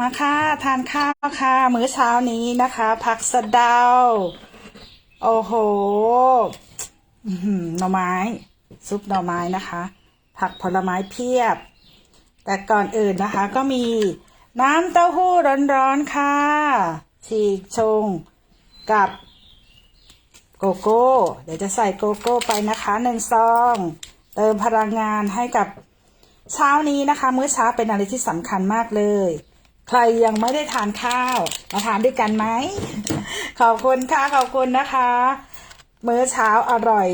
มาค่ะ ทานข้าวค่ะ มื้อเช้านี้นะคะ ผักสะเดา โอ้โหหน่อไม้ ซุปหน่อไม้นะคะ ผักผลไม้เพียบ แต่ก่อนอื่นนะคะ ก็มีน้ำเต้าหู้ร้อนๆค่ะ ฉีกชงกับโกโก้ เดี๋ยวจะใส่โกโก้ไปนะคะหนึ่งซอง เติมพลังงานให้กับเช้านี้นะคะ มื้อเช้าเป็นอะไรที่สำคัญมากเลย ใครยังไม่ได้ทานข้าว มาทานด้วยกันไหม ขอบคุณค่ะ ขอบคุณนะคะ มื้อเช้าอร่อย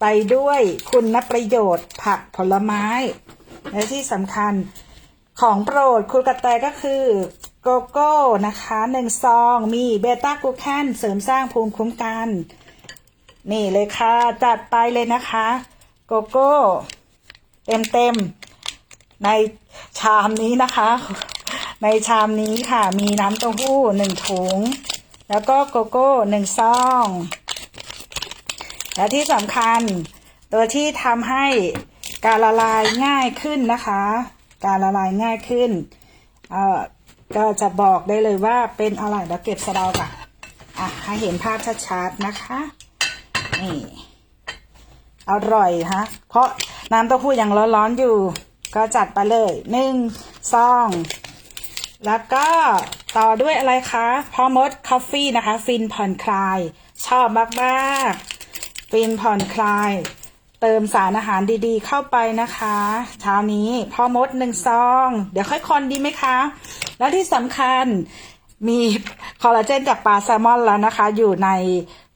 ไปด้วยคุณประโยชน์ผักผลไม้ และที่สำคัญของโปรดคุณกระแตก็คือโกโก้นะคะหนึ่งซองมีเบต้ากูแคนเสริมสร้างภูมิคุ้มกัน นี่เลยค่ะ จัดไปเลยนะคะ โกโก้ เต็มเต็มๆในชามนี้นะคะ ในชามนี้ค่ะ มีน้ำเต้าหู้หนึ่งถุง แล้วก็โกโก้หนึ่งซอง และที่สำคัญ ตัวที่ทำให้การละลายง่ายขึ้นนะคะ การละลายง่ายขึ้นเอ่อก็จะบอกได้เลยว่าเป็นอะไรเดี๋ยวเก็บสะเดาก่อนอะให้เห็นภาพชัดๆนะคะนี่อร่อยฮะเพราะน้ำเต้าหู้ยังร้อนๆอยู่ ก็จัดไปเลยหนึ่งซอง แล้วก็ต่อด้วยอะไรคะพอมดคอฟฟี่นะคะ ฟินผ่อนคลาย ชอบมากๆ ฟินผ่อนคลาย เติมสารอาหารดีๆ เข้าไปนะคะ เช้านี้พอมดหนึ่งซอง เดี๋ยวค่อยคนดีไหมคะ แล้วที่สำคัญมีคอลลาเจนจากปลาแซลมอนแล้วนะคะ อยู่ใน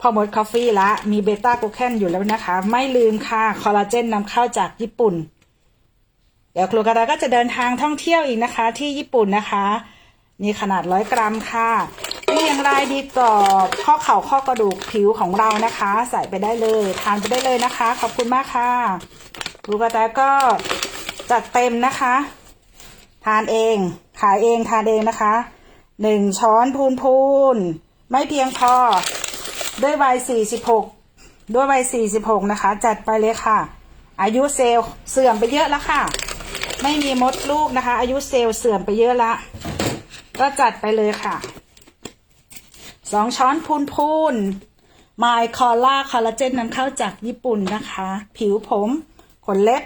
พอมดคอฟฟี่ละมีเบต้ากูแคนอยู่แล้วนะคะ ไม่ลืมค่ะ คอลลาเจนนำเข้าจากญี่ปุ่น เดี๋ยวครูกระดาก็จะเดินทางท่องเที่ยวอีกนะคะ ที่ญี่ปุ่นนะคะมีขนาดร้อยกรัมค่ะเรียงรายดีกรอบข้อเข่าข้อกระดูกผิวของเรานะคะ ใส่ไปได้เลยทานไปได้เลยนะคะ ขอบคุณมากค่ะครูกระดาก็จัดเต็มนะคะ ทานเอง ขายเองทานเองนะคะหนึ่งช้อนพูนพูนๆไม่เพียงพอด้วยวัยสี่สิบหกด้วยวัยสี่สิบหกนะคะ จัดไปเลยค่ะ อายุเซลล์เสื่อมไปเยอะแล้วค่ะ ไม่มีมดลูกนะคะ อายุเซลล์เสื่อมไปเยอะละ ก็จัดไปเลยค่ะสองช้อนพูนพูนไมคอล่าคอลลาเจนนำเข้าจากญี่ปุ่นนะคะ ผิวผมขนเล็บ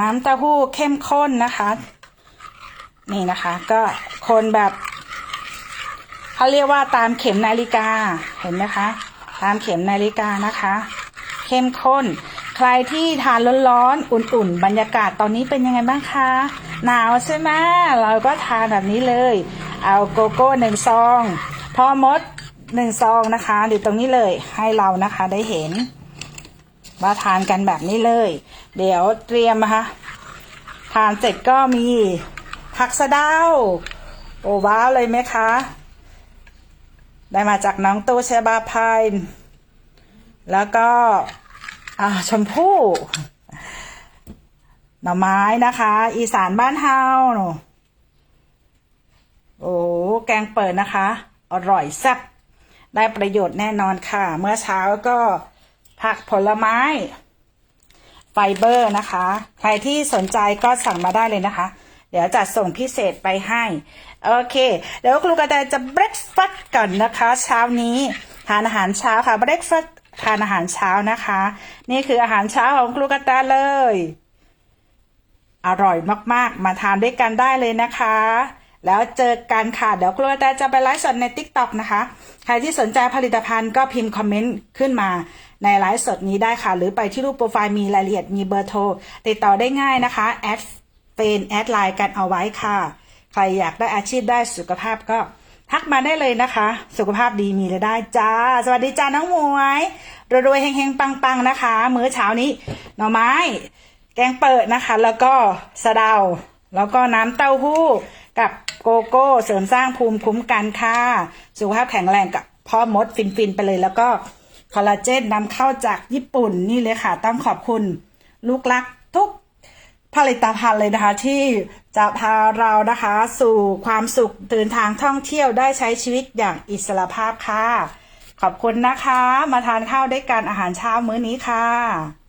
น้ำเต้าหู้เข้มข้นนะคะ นี่นะคะ ก็คนแบบเขาเรียกว่าตามเข็มนาฬิกาเห็นไหมคะ ตามเข็มนาฬิกานะคะ เข้มข้น ใครที่ทานร้อนๆ อุ่นๆ บรรยากาศตอนนี้เป็นยังไงบ้างคะ หนาวใช่ไหมเราก็ทานแบบนี้เลย เอาโกโก้หนึ่งซอง พอมดหนึ่งซองนะคะอยู่ตรงนี้เลยให้เรานะคะได้เห็นว่าทานกันแบบนี้เลย เดี๋ยวเตรียมนะคะทานเสร็จก็มีผักสะเดาโอ้ว้าวเลยไหมคะ ได้มาจากน้องตู้เชบาพายแล้วก็ อ่าชมพู่หน่อไม้นะคะ อีสานบ้านเฮาโอ้แกงเปิดนะคะ อร่อยแซ่บได้ประโยชน์แน่นอนค่ะ เมื่อเช้าก็ผักผลไม้ ไฟเบอร์นะคะ ใครที่สนใจก็สั่งมาได้เลยนะคะ เดี๋ยวจัดส่งพิเศษไปให้ โอเค เดี๋ยวครูกระแตจะเบรกฟาสก่อนนะคะ เช้านี้ทานอาหารเช้าค่ะเบรกฟาส ทานอาหารเช้านะคะ นี่คืออาหารเช้าของครูกระแตเลย อร่อยมากๆ มาทานด้วยกันได้เลยนะคะ แล้วเจอกันค่ะเดี๋ยวครูกระแตจะไปไลฟ์สดใน t ิ k t o k นะคะ ใครที่สนใจผลิตภัณฑ์ก็พิมพ์คอมเมนต์ขึ้นมาในไลฟ์สดนี้ได้ค่ะ หรือไปที่รูปโปรไฟล์มีรายละเอียดมีเบอร์โทรติดต่อได้ง่ายนะคะแอดเฟนแอดไลน์กันเอาไว้ค่ะ ใครอยากได้อาชีพได้สุขภาพก็ ทักมาได้เลยนะคะ สุขภาพดีมีรายได้จ้า สวัสดีจ้าน้องหมวยรวยๆเฮงๆปังๆนะคะ มื้อเช้านี้หน่อไม้ แกงเปิดนะคะ แล้วก็สะเดา แล้วก็น้ำเต้าหู้กับโกโก้เสริมสร้างภูมิคุ้มกันค่ะสุขภาพแข็งแรงกับพ่อมดฟินๆไปเลย แล้วก็คอลลาเจนนำเข้าจากญี่ปุ่นนี่เลยค่ะ ต้องขอบคุณลูกรักทุกผลิตภัณฑ์เลยนะคะที่ จะพาเรานะคะสู่ความสุขเดินทางท่องเที่ยวได้ใช้ชีวิตอย่างอิสระภาพค่ะ ขอบคุณนะคะ มาทานข้าวด้วยกันอาหารเช้ามื้อนี้ค่ะ